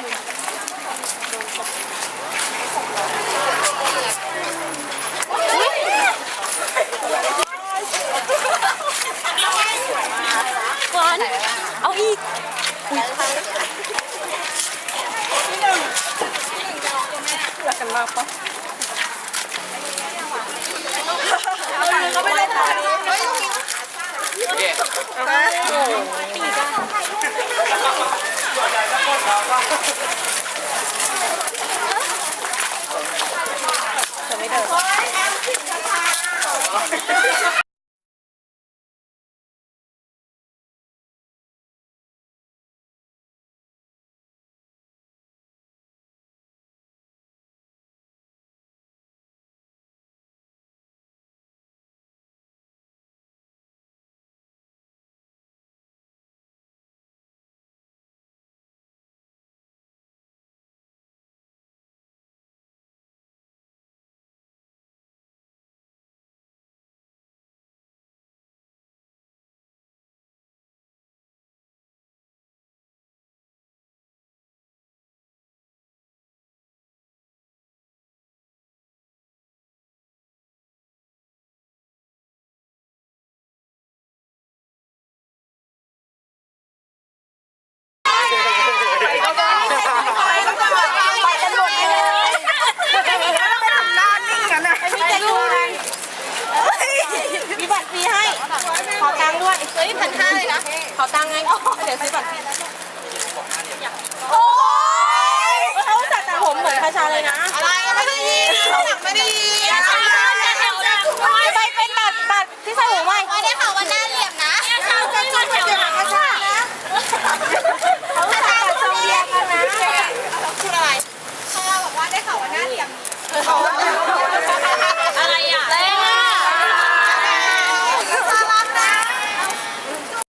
หวานเอาอีกรักกันมากปะเขาไม่ได้ถ่ายโอเคตีกัน ไป บัตรฟรีให้ ขอตังค์ด้วยเฮ้ยพันห้าเลยนะ ขอตังค์ไง เดี๋ยวซื้อบัตรฟรีโอ้ยเขาจัดแต่ผมเหมือนคาชาเลยนะ อะไรไม่ได้ยินไม่ได้ยินไปเป็นบัตรบัตรที่ใส่หูไหมวันนี้ค่ะวันหน้าเหลี่ยมนะเขาจัดแต่ทรงเรียงกันนะพูดอะไรเขาบอกว่าได้ข่าวว่าหน้าเหลี่ยมเขา